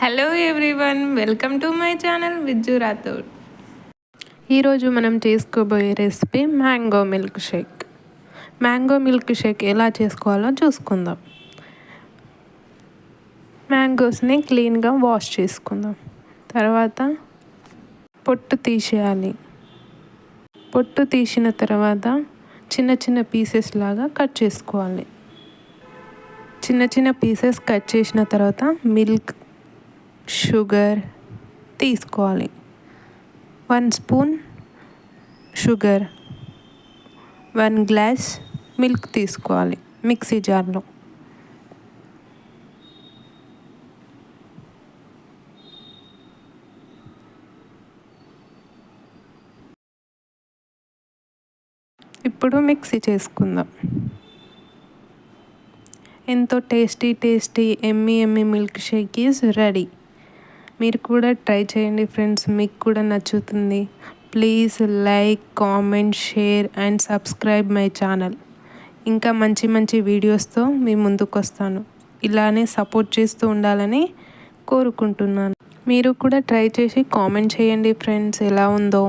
Hello everyone welcome to my channel Vijju Rathod ఈరోజు మనం చేసుకోబోయే recipe mango milkshake mango milkshake ఎలా చేసుకోవాలో చూసుకుందాం. మ్యాంగోస్ని క్లీన్గా వాష్ చేసుకుందాం. తర్వాత పొట్టు తీసేయాలి. పొట్టు తీసిన తర్వాత చిన్న చిన్న పీసెస్ లాగా కట్ చేసుకోవాలి. చిన్న చిన్న పీసెస్ కట్ చేసిన తర్వాత మిల్క్ షుగర్ తీసుకోవాలి. One spoon sugar. One glass milk తీసుకోవాలి మిక్సీ జార్లో. ఇప్పుడు మిక్సీ చేసుకుందాం. ఎంతో tasty tasty yummy yummy milkshake is ready. మీరు కూడా ట్రై చేయండి ఫ్రెండ్స్ మీకు కూడా నచ్చుతుంది. Please like comment share and subscribe my channel. ఇంకా మంచి మంచి వీడియోస్తో మీ ముందుకు వస్తాను ఇలానే సపోర్ట్ చేస్తూ ఉండాలని కోరుకుంటున్నాను. మీరు కూడా ట్రై చేసి కామెంట్ చేయండి ఫ్రెండ్స్ ఎలా ఉందో.